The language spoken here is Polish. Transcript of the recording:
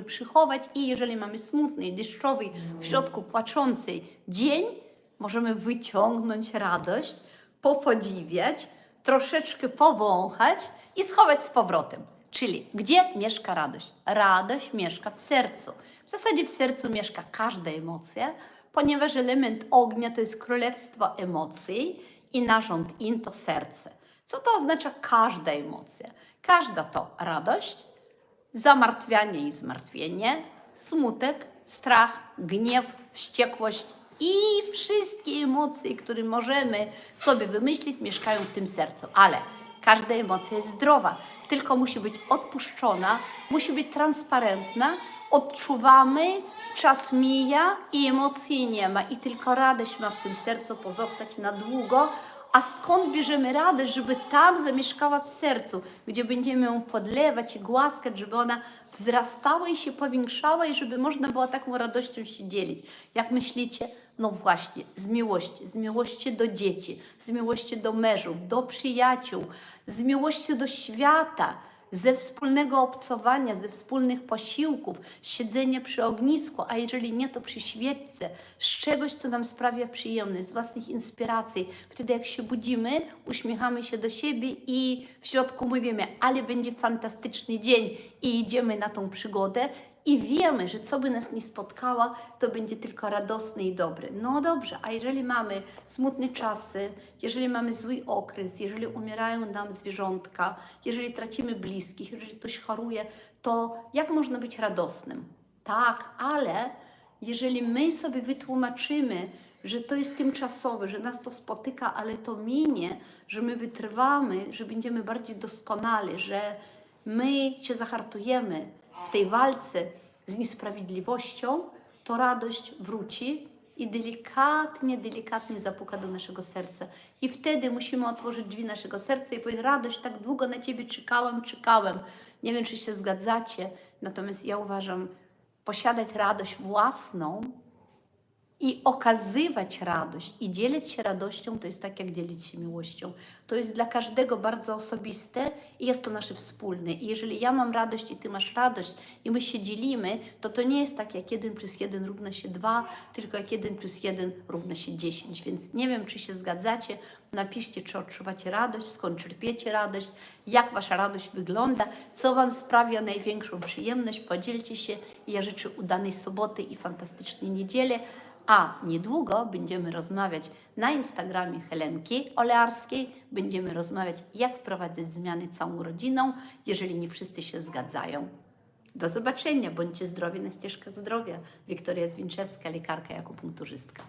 żeby przychować i jeżeli mamy smutny, deszczowy, w środku płaczący dzień, możemy wyciągnąć radość, popodziwiać, troszeczkę powąchać i schować z powrotem. Czyli gdzie mieszka radość? Radość mieszka w sercu. W zasadzie w sercu mieszka każda emocja, ponieważ element ognia to jest królestwo emocji i narząd in to serce. Co to oznacza każda emocja? Każda to radość, zamartwianie i zmartwienie, smutek, strach, gniew, wściekłość i wszystkie emocje, które możemy sobie wymyślić, mieszkają w tym sercu. Ale każda emocja jest zdrowa, tylko musi być odpuszczona, musi być transparentna. Odczuwamy, czas mija i emocji nie ma, i tylko radość ma w tym sercu pozostać na długo. A skąd bierzemy radość, żeby tam zamieszkała w sercu, gdzie będziemy ją podlewać i głaskać, żeby ona wzrastała i się powiększała i żeby można było taką radością się dzielić? Jak myślicie? No właśnie, z miłości, z miłości do dzieci, z miłości do mężów, do przyjaciół, z miłości do świata, ze wspólnego obcowania, ze wspólnych posiłków, siedzenia przy ognisku, a jeżeli nie, to przy świeczce, z czegoś, co nam sprawia przyjemność, z własnych inspiracji. Wtedy jak się budzimy, uśmiechamy się do siebie i w środku mówimy, ale będzie fantastyczny dzień i idziemy na tą przygodę i wiemy, że co by nas nie spotkało, to będzie tylko radosny i dobry. No dobrze, a jeżeli mamy smutne czasy, jeżeli mamy zły okres, jeżeli umierają nam zwierzątka, jeżeli tracimy bliskich, jeżeli ktoś choruje, to jak można być radosnym? Tak, ale jeżeli my sobie wytłumaczymy, że to jest tymczasowe, że nas to spotyka, ale to minie, że my wytrwamy, że będziemy bardziej doskonali, że my się zahartujemy w tej walce z niesprawiedliwością, to radość wróci i delikatnie, delikatnie zapuka do naszego serca. I wtedy musimy otworzyć drzwi naszego serca i powiedzieć: Radość, tak długo na Ciebie czekałem, czekałem. Nie wiem, czy się zgadzacie, natomiast ja uważam, posiadać radość własną i okazywać radość i dzielić się radością, to jest tak jak dzielić się miłością. To jest dla każdego bardzo osobiste i jest to nasze wspólne. I jeżeli ja mam radość i ty masz radość i my się dzielimy, to to nie jest tak jak 1 plus 1 równa się 2, tylko jak 1 plus 1 równa się 10. Więc nie wiem, czy się zgadzacie. Napiszcie, czy odczuwacie radość, skąd czerpiecie radość, jak wasza radość wygląda, co wam sprawia największą przyjemność. Podzielcie się. Ja życzę udanej soboty i fantastycznej niedzieli. A niedługo będziemy rozmawiać na Instagramie Helenki Olearskiej. Będziemy rozmawiać, jak wprowadzać zmiany całą rodziną, jeżeli nie wszyscy się zgadzają. Do zobaczenia, bądźcie zdrowi na ścieżkach zdrowia. Wiktoria Zwinczewska, lekarka i akupunkturzystka.